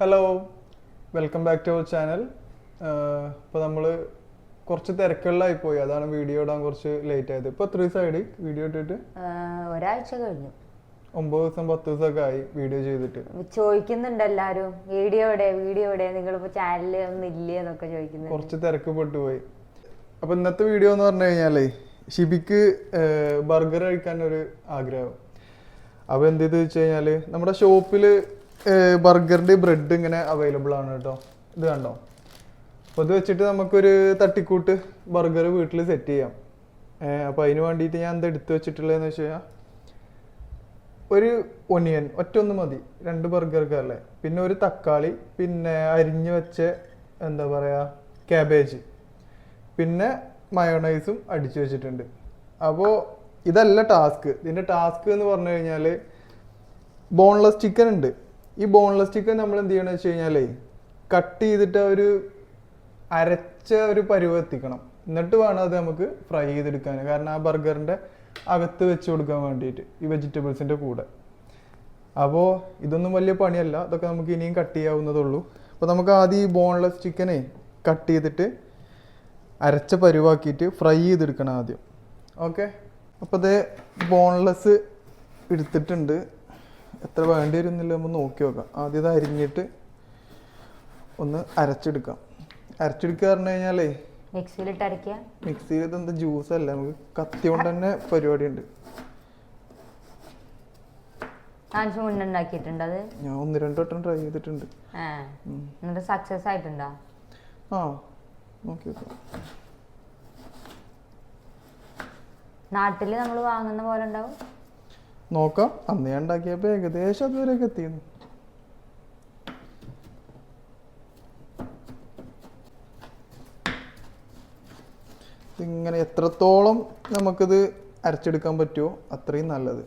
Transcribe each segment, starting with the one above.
Hello welcome back to our channel ഇപ്പോൾ നമ്മൾ കുറച്ച് തിരക്കുകളിലായി പോയി. അതാണ് വീഡിയോ ഇടാൻ കുറച്ച് ലേറ്റ് ആയത്. ഇപ്പോൾ എത്ര സൈഡ് വീഡിയോ ഇട്ടിട്ട്? ഒരാഴ്ച കഴിഞ്ഞു. ഒമ്പത് ദിവസം പത്ത് ദിവസമൊക്കെ ആയി വീഡിയോ ചെയ്തിട്ട്. ചോദിക്കുന്നുണ്ട് എല്ലാരും. വീഡിയോ എവിടെ? വീഡിയോ എവിടെ? നിങ്ങളിപ്പോൾ ചാനലിൽ ഒന്നും ഇല്ലേ എന്നൊക്കെ ചോദിക്കുന്നു കുറച്ച് തിരക്ക് പെട്ടുപോയി. അപ്പോൾ ഇന്നത്തെ വീഡിയോ എന്ന് പറഞ്ഞു കഴിഞ്ഞാലേ ഷിബിക്ക് ബർഗർ കഴിക്കാൻ ഒരു ആഗ്രഹം. അപ്പോൾ എന്ത് ചെയ്ത് വെച്ച് കഴിഞ്ഞാൽ നമ്മുടെ ഷോപ്പിൽ ബർഗറിന്റെ ബ്രെഡ് ഇങ്ങനെ അവൈലബിൾ ആണ് കേട്ടോ. ഇത് കണ്ടോ? അപ്പോൾ ഇത് വെച്ചിട്ട് നമുക്കൊരു തട്ടിക്കൂട്ട് ബർഗർ വീട്ടിൽ സെറ്റ് ചെയ്യാം. അപ്പോൾ അതിന് വേണ്ടിയിട്ട് ഞാൻ എന്താ എടുത്തു വെച്ചിട്ടുള്ളതെന്ന് വെച്ച് കഴിഞ്ഞാൽ ഒരു ഒനിയൻ ഒറ്റ ഒന്ന് മതി. രണ്ട് ബർഗർക്ക് അല്ലേ? പിന്നെ ഒരു തക്കാളി പിന്നെ അരിഞ്ഞു വെച്ച എന്താ പറയുക ക്യാബേജ് പിന്നെ മയോണൈസും അടിച്ചു വെച്ചിട്ടുണ്ട്. അപ്പോൾ ഇതല്ല ടാസ്ക് ഇതിന്റെ ടാസ്ക് എന്ന് പറഞ്ഞു കഴിഞ്ഞാൽ ബോൺലെസ് ചിക്കൻ ഉണ്ട്. ഈ ബോൺലെസ് ചിക്കൻ നമ്മൾ എന്ത് ചെയ്യണമെന്ന് വെച്ച് കഴിഞ്ഞാലേ കട്ട് ചെയ്തിട്ട് ഒരു അരച്ച ഒരു പരുവ എത്തിക്കണം. എന്നിട്ട് വേണം അത് നമുക്ക് ഫ്രൈ ചെയ്തെടുക്കാൻ കാരണം ആ ബർഗറിന്റെ അകത്ത് വെച്ച് കൊടുക്കാൻ വേണ്ടിയിട്ട് ഈ വെജിറ്റബിൾസിന്റെ കൂടെ. അപ്പോൾ ഇതൊന്നും വലിയ പണിയല്ല. അതൊക്കെ നമുക്ക് ഇനിയും കട്ട് ചെയ്യാവുന്നതുള്ളൂ അപ്പോൾ നമുക്ക് ആദ്യം ഈ ബോൺലെസ് ചിക്കനെ കട്ട് ചെയ്തിട്ട് അരച്ച പരുവാക്കിയിട്ട് ഫ്രൈ ചെയ്തെടുക്കണം ആദ്യം. ഓക്കെ അപ്പോൾ ഇത് ബോൺലെസ് എടുത്തിട്ടുണ്ട്. എത്ര വേണ്ടി വരുന്നില്ല നമ്മൾ നോക്കി നോക്കാം. ആദ്യം ഇത് അരിഞ്ഞിട്ട് ഒന്ന് അരച്ചെടുക്കാം. അരച്ചെടുക്കുക പറഞ്ഞു കഴിഞ്ഞാലേ മിക്സിയിലിട്ട് അരയ്ക്കുക. മിക്സിയിൽ ഇതെന്താ ജ്യൂസ് അല്ല നമുക്ക് കത്തി കൊണ്ട് തന്നെ പരിപാടി ഉണ്ട് ഞാൻ ഒന്ന് രണ്ട് വട്ടം ട്രൈ ചെയ്തിട്ടുണ്ട്. എന്നിട്ട് സക്സസ് ആയിട്ടുണ്ടോ? ആ നോക്കി നോക്കാം. നാട്ടിൽ നമ്മൾ വാങ്ങുന്ന പോലെ ഉണ്ടാവും. നോക്കാം. അന്ന് ഞാൻ ഉണ്ടാക്കിയപ്പോൾ ഏകദേശം അതുവരെയൊക്കെ എത്തിയിരുന്നു. ഇങ്ങനെ എത്രത്തോളം നമുക്കിത് അരച്ചെടുക്കാൻ പറ്റുമോ അത്രയും നല്ലത്.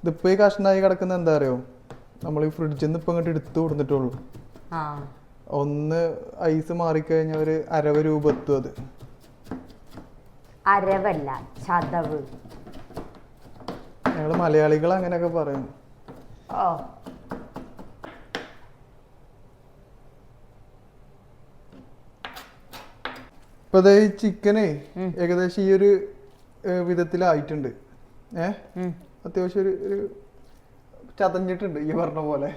ഇതിപ്പോൾ ഈ കഷ്ണമായി കിടക്കുന്ന എന്താ അറിയോ? നമ്മൾ ഈ ഫ്രിഡ്ജിൽ നിന്ന് ഇപ്പം ഇങ്ങോട്ട് എടുത്തു കൊടുത്തിട്ടുള്ളൂ. ഒന്ന് ഐസ് മാറിക്കഴിഞ്ഞാൽ ഒരു അരവ രൂപ എത്തും അത്. അരവല്ല ചതവ്. ഞങ്ങൾ മലയാളികൾ അങ്ങനെയൊക്കെ പറയും. ഓ. ഇപ്പൊ ഈ ചിക്കനെ ഏകദേശം ഈ ഒരു വിധത്തിലായിട്ടുണ്ട്. ഏ? അത്യാവശ്യം ഒരു ഒരു ചതഞ്ഞിട്ടുണ്ട് ഈ പറഞ്ഞ പോലെ.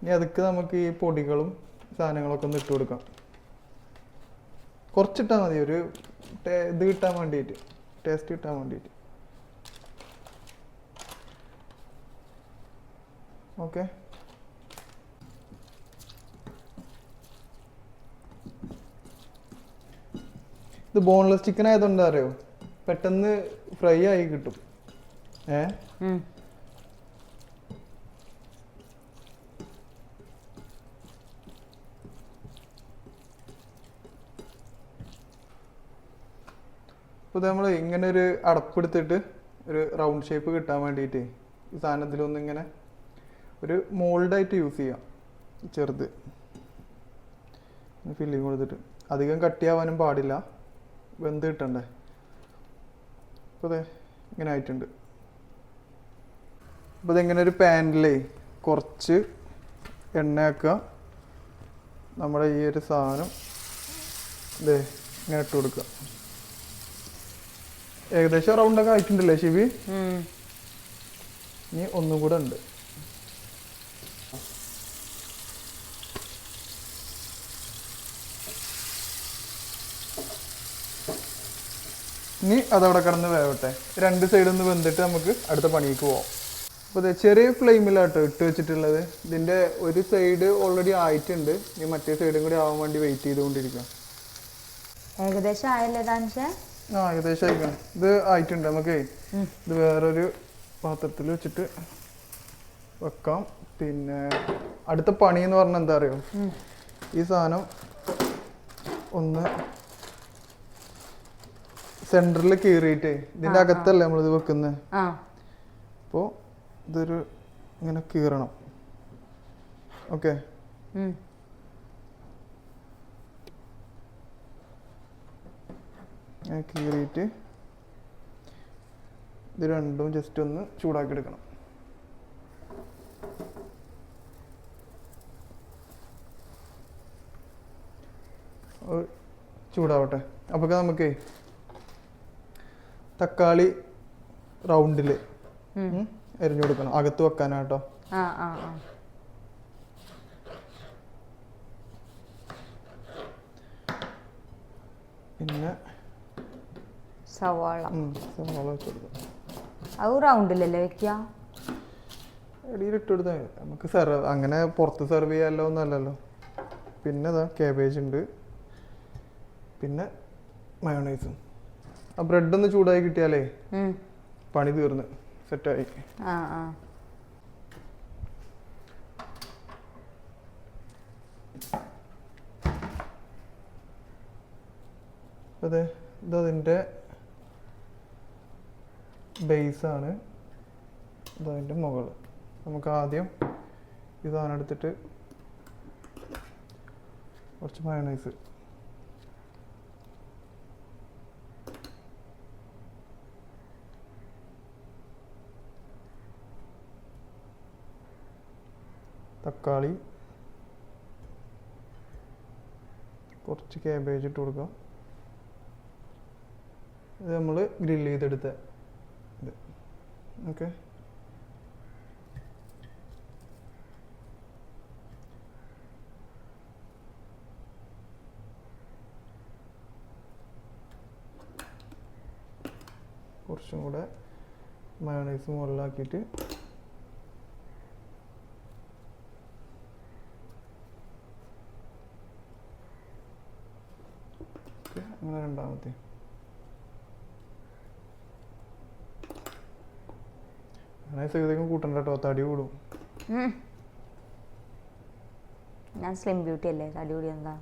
ഇനി അതൊക്കെ നമുക്ക് ഈ പൊടികളും സാധനങ്ങളൊക്കെ ഒന്ന് ഇട്ട് കൊടുക്കാം. കുറച്ചിട്ടാൽ മതി. ഒരു ഇത് കിട്ടാൻ വേണ്ടിയിട്ട് ടേസ്റ്റ് കിട്ടാൻ വേണ്ടിയിട്ട് ഓക്കെ ഇത് ബോൺലെസ് ചിക്കൻ ആയതുകൊണ്ട് അറിയോ പെട്ടെന്ന് ഫ്രൈ ആയി കിട്ടും. ഏ? അപ്പോൾ നമ്മൾ ഇങ്ങനെ ഒരു അടപ്പെടുത്തിട്ട് ഒരു റൗണ്ട് ഷേപ്പ് കിട്ടാൻ വേണ്ടിയിട്ട് ഈ സാധനത്തിലൊന്ന് ഇങ്ങനെ ഒരു മോൾഡായിട്ട് യൂസ് ചെയ്യാം. ചെറുത്. ഫില്ലിങ് കൊടുത്തിട്ട്. അധികം കട്ടിയാവാനും പാടില്ല. വെന്ത് കിട്ടണ്ടേ? അപ്പോൾ അതെ ഇങ്ങനെ ആയിട്ടുണ്ട്. അപ്പോൾ ഇതിങ്ങനെ ഒരു പാനിലേ കുറച്ച് എണ്ണയാക്കുക. നമ്മുടെ ഈ ഒരു സാധനം ഇതേ ഇങ്ങനെ ഇട്ട് കൊടുക്കുക. ഏകദേശം റൗണ്ട് ഒക്കെ ആയിട്ടുണ്ടല്ലേ ശിവി? ഇനി ഒന്നും കൂടെ ഉണ്ട്. ഇനി അതവിടെ കിടന്ന് വേവട്ടെ. രണ്ട് സൈഡിൽ നിന്ന് വെന്തിട്ട് നമുക്ക് അടുത്ത പണിക്ക് പോവാം. അപ്പോൾ ചെറിയ ഫ്ലെയിമിലാട്ടോ ഇട്ട് വെച്ചിട്ടുള്ളത്. ഇതിന്റെ ഒരു സൈഡ് ഓൾറെഡി ആയിട്ടുണ്ട്. ഇനി മറ്റേ സൈഡും കൂടി ആവാൻ വേണ്ടി വെയിറ്റ് ചെയ്തുകൊണ്ടിരിക്കാം. ഏകദേശം ആയല്ലേ താൻഷേ ആ ഏകദേശം ആയിക്കണം. ഇത് ആയിട്ടുണ്ട്. നമുക്ക് ഇത് വേറൊരു പാത്രത്തിൽ വെച്ചിട്ട് വെക്കാം. പിന്നെ അടുത്ത പണി എന്ന് പറഞ്ഞാൽ എന്താ അറിയോ? ഈ സാധനം ഒന്ന് സെന്ററിൽ കീറിയിട്ട് ഇതിന്റെ അകത്തല്ലേ നമ്മളിത് വെക്കുന്നത് അപ്പോൾ ഇതൊരു ഇങ്ങനെ കീറണം. ഓക്കെ ഉം. ഇങ്ങനെ കീറിയിട്ട് ഇത് രണ്ടും ജസ്റ്റ് ഒന്ന് ചൂടാക്കി എടുക്കണം ചൂടാവട്ടെ. അപ്പോൾ നമുക്ക് തക്കാളി റൗണ്ടിൽ. എരിഞ്ഞു കൊടുക്കണം. അകത്ത് വെക്കാനാട്ടോ. പിന്നെ സവാള. സവാള വെച്ച് അത് റൗണ്ടിലല്ലേ വെക്കുക ഇടയിലിട്ട് കൊടുത്താൽ മതി. നമുക്ക് സെർവ് അങ്ങനെ പുറത്ത് സെർവ് ചെയ്യാമല്ലോ ഒന്നല്ലല്ലോ പിന്നെ ഇതാ കാബേജ് ഉണ്ട്. പിന്നെ മയോണൈസും ആ ബ്രെഡ് ഒന്ന് ചൂടായി കിട്ടിയാലേ. പണി തീർന്ന്. സെറ്റായി ആ ആ. അതെ ഇതതിന്റെ ബേസാണ് ഇതതിന്റെ മുകൾ. നമുക്ക് ആദ്യം ഇതാണ് എടുത്തിട്ട് കുറച്ച് മയോണൈസ് തക്കാളി. കുറച്ച് ക്യാബേജ് ഇട്ട് കൊടുക്കാം. ഇത് നമ്മൾ ഗ്രില്ല് ചെയ്തെടുത്ത. ഓക്കെ കുറച്ചും കൂടെ മയോണൈസ് മുകളിലാക്കിയിട്ട് അങ്ങനെ രണ്ടാമത്തെ. ഏകദേശം കൂട്ടണ്ട കേട്ടോ തടി കൂടും. ഞാൻ സ്ലിം ബ്യൂട്ടി അല്ലേ തടികൂടി എന്താ?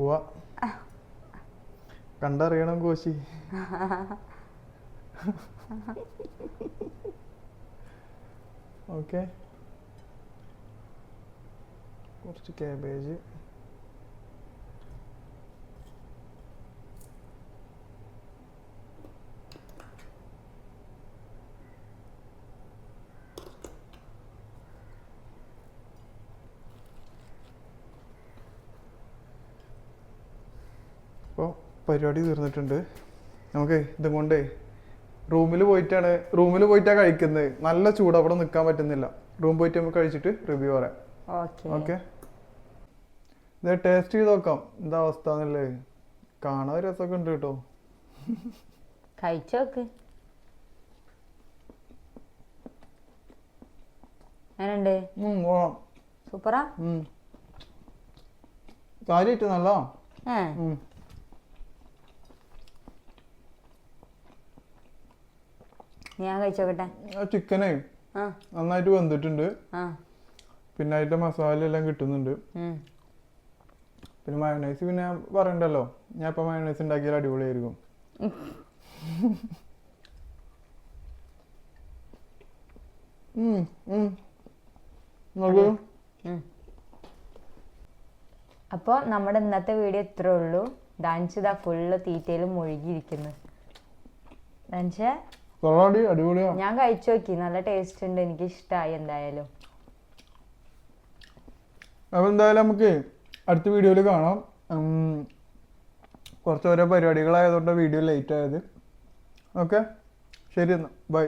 ഉവ്വ. കണ്ടറിയണം കോശി. ഓക്കെ. കുറച്ച് കാബേജ് അപ്പോൾ പരിപാടി തീർന്നിട്ടുണ്ട്. നമുക്ക് ഇതും കൊണ്ടേ റൂമിൽ പോയിട്ടാണ് റൂമിൽ പോയിട്ടാണ് കഴിക്കുന്നത്. നല്ല ചൂട് അവിടെ നിൽക്കാൻ പറ്റുന്നില്ല. റൂം പോയിട്ട് നമുക്ക് കഴിച്ചിട്ട് റിവ്യൂ പറയാം. ഓക്കെ ഇത് ടേസ്റ്റ് ചെയ്ത് നോക്കാം. എന്താ അവസ്ഥ എന്നല്ലേ കാണാൻ രസമൊക്കെ ഉണ്ട് കേട്ടോ. കഴിച്ചോക്ക് എങ്ങനെയുണ്ട്. സൂപ്പറാ? കാര്യായിട്ട് നല്ല ഞാൻ കഴിച്ചോട്ടെ ചിക്കനേ നന്നായിട്ട് വെന്തിട്ടുണ്ട്. പിന്നെ അതിന്റെ മസാല എല്ലാം കിട്ടുന്നുണ്ട്. പിന്നെ മയോണൈസ് പിന്നെ പറയണ്ടല്ലോ? ഞാൻ ഇപ്പൊ മയോണൈസ് ഉണ്ടാക്കിയാൽ അടിപൊളിയായിരിക്കും. അപ്പോൾ നമ്മുടെ ഇന്നത്തെ വീഡിയോ ഇത്രേ ഉള്ളൂ. ഡാൻസ് ഇതാ ഫുള്ള് തീറ്റയിലും മുഴുകിയിരിക്കുന്നു. ഡാൻസ് കൊള്ളാടി അടിപൊളിയാ. ഞാൻ കഴിച്ചു നോക്കി. നല്ല ടേസ്റ്റ് ഉണ്ട്. എനിക്ക് ഇഷ്ടമായി എന്തായാലും. അപ്പോൾ എന്തായാലും നമുക്ക് അടുത്ത വീഡിയോയിൽ കാണാം. കുറച്ച് ഓരോ പരിപാടികളായതുകൊണ്ട് വീഡിയോ ലേറ്റ് ആയത്. ഓക്കെ ശരി എന്നാൽ ബൈ